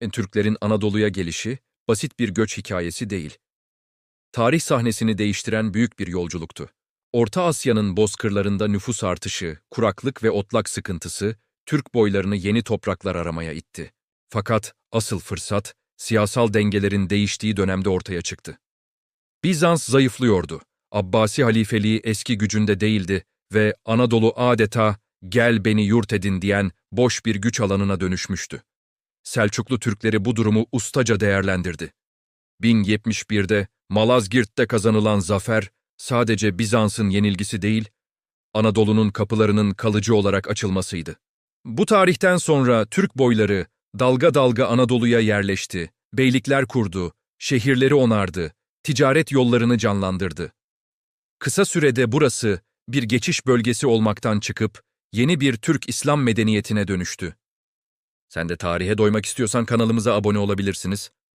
Türklerin Anadolu'ya gelişi basit bir göç hikayesi değil. Tarih sahnesini değiştiren büyük bir yolculuktu. Orta Asya'nın bozkırlarında nüfus artışı, kuraklık ve otlak sıkıntısı Türk boylarını yeni topraklar aramaya itti. Fakat asıl fırsat siyasal dengelerin değiştiği dönemde ortaya çıktı. Bizans zayıflıyordu. Abbasi halifeliği eski gücünde değildi ve Anadolu adeta gel beni yurt edin diyen boş bir güç alanına dönüşmüştü. Selçuklu Türkleri bu durumu ustaca değerlendirdi. 1071'de Malazgirt'te kazanılan zafer sadece Bizans'ın yenilgisi değil, Anadolu'nun kapılarının kalıcı olarak açılmasıydı. Bu tarihten sonra Türk boyları dalga dalga Anadolu'ya yerleşti, beylikler kurdu, şehirleri onardı, ticaret yollarını canlandırdı. Kısa sürede burası bir geçiş bölgesi olmaktan çıkıp yeni bir Türk İslam medeniyetine dönüştü. Sen de tarihe doymak istiyorsan kanalımıza abone olabilirsiniz.